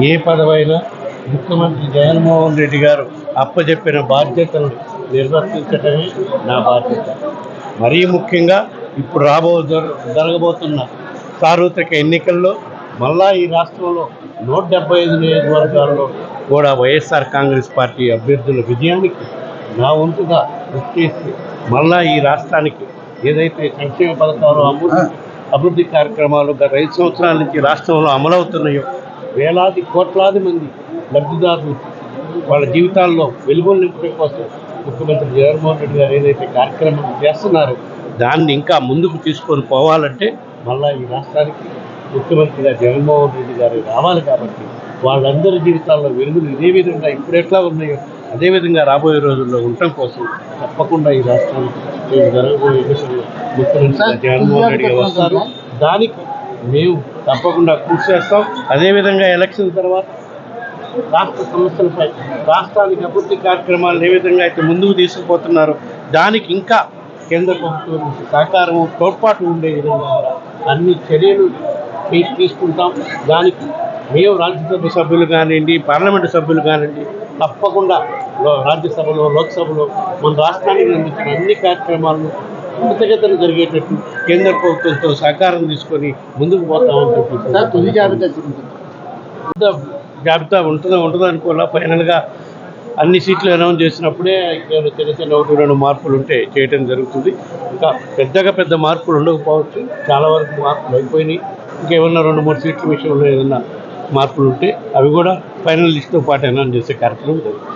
ఏ పదవైనా ముఖ్యమంత్రి జగన్మోహన్ రెడ్డి గారు అప్పచెప్పిన బాధ్యతను నిర్వర్తించడమే నా బాధ్యత. మరీ ముఖ్యంగా ఇప్పుడు రాబో జరగబోతున్న సార్వత్రిక ఎన్నికల్లో మళ్ళా ఈ రాష్ట్రంలో నూట డెబ్బై ఐదు నియోజకవర్గాల్లో కూడా వైఎస్ఆర్ కాంగ్రెస్ పార్టీ అభ్యర్థుల విజయానికి నా వంతుగా కృషి చేసి మళ్ళా ఈ రాష్ట్రానికి ఏదైతే సంక్షేమ పథకాలు అభివృద్ధి అభివృద్ధి కార్యక్రమాలు గత ఐదు సంవత్సరాల నుంచి రాష్ట్రంలో అమలవుతున్నాయో వేలాది కోట్లాది మంది లబ్ధిదారులు వాళ్ళ జీవితాల్లో వెలుగులు నింపడం కోసం ముఖ్యమంత్రి జగన్మోహన్ రెడ్డి గారు ఏదైతే కార్యక్రమం చేస్తున్నారో దాన్ని ఇంకా ముందుకు తీసుకొని పోవాలంటే మళ్ళా ఈ రాష్ట్రానికి ముఖ్యమంత్రిగా జగన్మోహన్ రెడ్డి గారు రావాలి కాబట్టి వాళ్ళందరి జీవితాల్లో వెలుగులు ఇదే విధంగా ఇప్పుడు ఎట్లా ఉన్నాయో అదే విధంగా రాబోయే రోజుల్లో ఉండటం కోసం తప్పకుండా ఈ రాష్ట్రానికి జరగబోయే ముఖ్యమంత్రి జగన్మోహన్ రెడ్డి గారు వస్తారు. దానికి మేము తప్పకుండా కృషి చేస్తాం. అదేవిధంగా ఎలక్షన్ తర్వాత రాష్ట్ర సమస్యలపై రాష్ట్రానికి అభివృద్ధి కార్యక్రమాలను ఏ విధంగా అయితే ముందుకు తీసుకుపోతున్నారో దానికి ఇంకా కేంద్ర ప్రభుత్వం సహకారం తోడ్పాటు ఉండే విధంగా అన్ని చర్యలు తీసుకుంటాం. దానికి మేము రాజ్యసభ సభ్యులు కానివ్వండి పార్లమెంటు సభ్యులు కానివ్వండి తప్పకుండా రాజ్యసభలో లోక్సభలో మన రాష్ట్రానికి అందించిన అన్ని కార్యక్రమాలను త్వరితగతిన జరిగేటట్టు కేంద్ర ప్రభుత్వంతో సహకారం తీసుకొని ముందుకు పోతామని చెప్పి తుది జాబితా జాబితా ఉంటుందో ఉంటుందో అనుకోవాలా? ఫైనల్గా అన్ని సీట్లు అనౌన్స్ చేసినప్పుడే చిన్న చిన్న ఒకటి రెండు మార్పులు ఉంటే చేయటం జరుగుతుంది. ఇంకా పెద్దగా పెద్ద మార్పులు ఉండకపోవచ్చు. చాలా వరకు మార్పులు అయిపోయినాయి. ఇంకేమన్నా రెండు మూడు సీట్ల విషయంలో ఏదన్నా మార్పులు ఉంటే అవి కూడా ఫైనల్ లిస్ట్తో పాటు అనౌన్స్ చేసే కార్యక్రమం జరుగుతుంది.